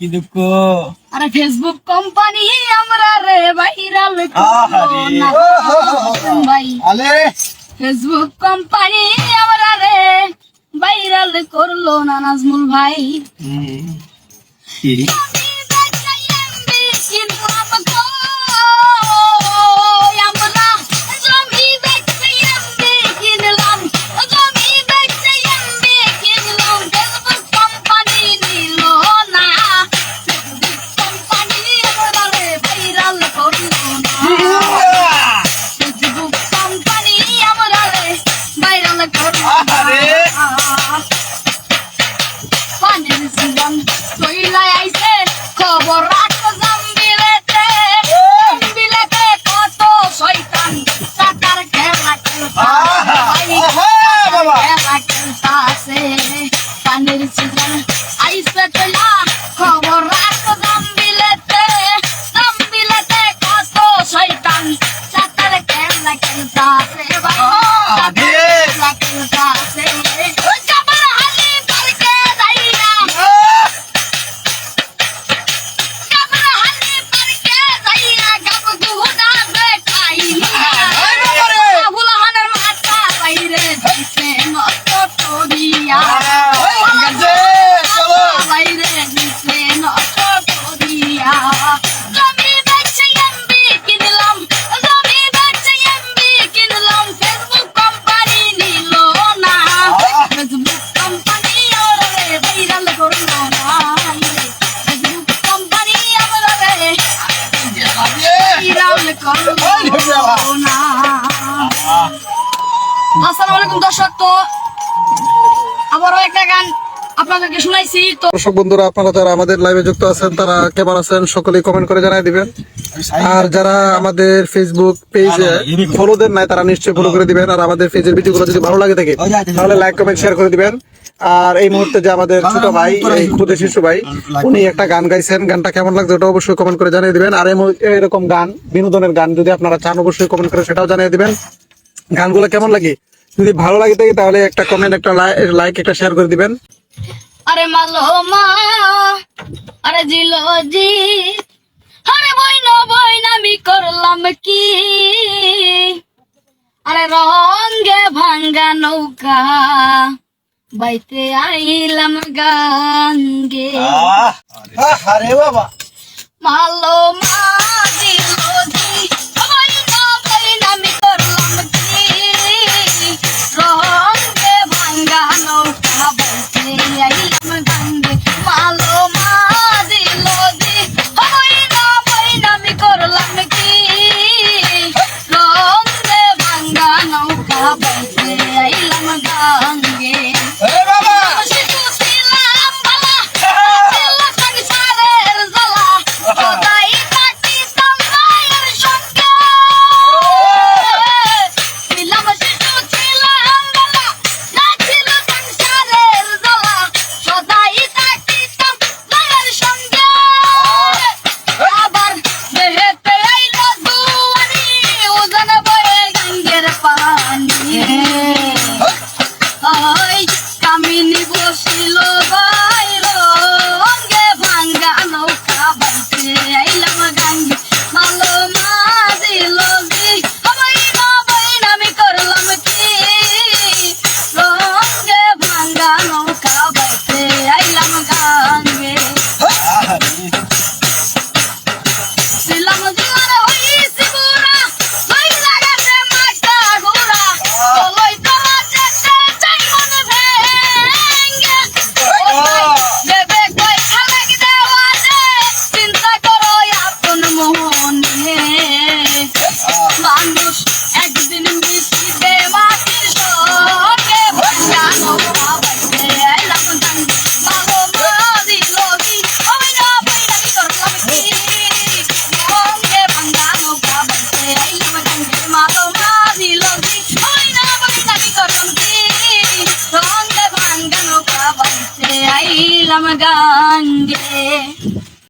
কি দুঃখ আরে ফেসবুক কোম্পানি আমরা রে ভাইরাল। ভাই আলে। ফেসবুক কোম্পানি আমরা রে ভাইরাল করল না নাজমুল ভাই। জীবন তৈলাই আইছে খবর রাখো। আসসালামু আলাইকুম দর্শক তো আবারও একটা গান আপনাদেরকে শুনাইছি তো দর্শক বন্ধুরা আপনারা যারা আমাদের লাইভে যুক্ত আছেন তারা কেমন আছেন সকলেই কমেন্ট করে জানাই দিবেন। আর যারা আমাদের ফেসবুক পেজে ফলো দেন নাই তারা নিশ্চয়ই ফলো করে দিবেন। আর আমাদের পেজের ভিডিওগুলো যদি ভালো লাগে থাকে তাহলে লাইক কমেন্ট শেয়ার করে দিবেন। আর এই মুহূর্তে যে আমাদের ছোট ভাই এই খুদে শিশু ভাই উনি একটা গান গাইছেন। গানটা কেমন লাগছে ওটা অবশ্যই কমেন্ট করে জানিয়ে দিবেন। আর এরকম গান বিনোদনের গান যদি আপনারা চান অবশ্যই কমেন্ট করে সেটাও জানিয়ে দিবেন। গানগুলো কেমন লাগে? যদি ভালো লাগে থাকে তাহলে একটা কমেন্ট একটা লাইক একটা শেয়ার করে দিবেন। আরে মালো মা আরে জিলো জি। আরে বইন বইন আমি করলাম কি? আরে রঙ্গে ভাঙ্গা নৌকা বাইতে আইলাম গান গে আরে বাবা। মালো মা কামিনী বসিল বাইর গান গে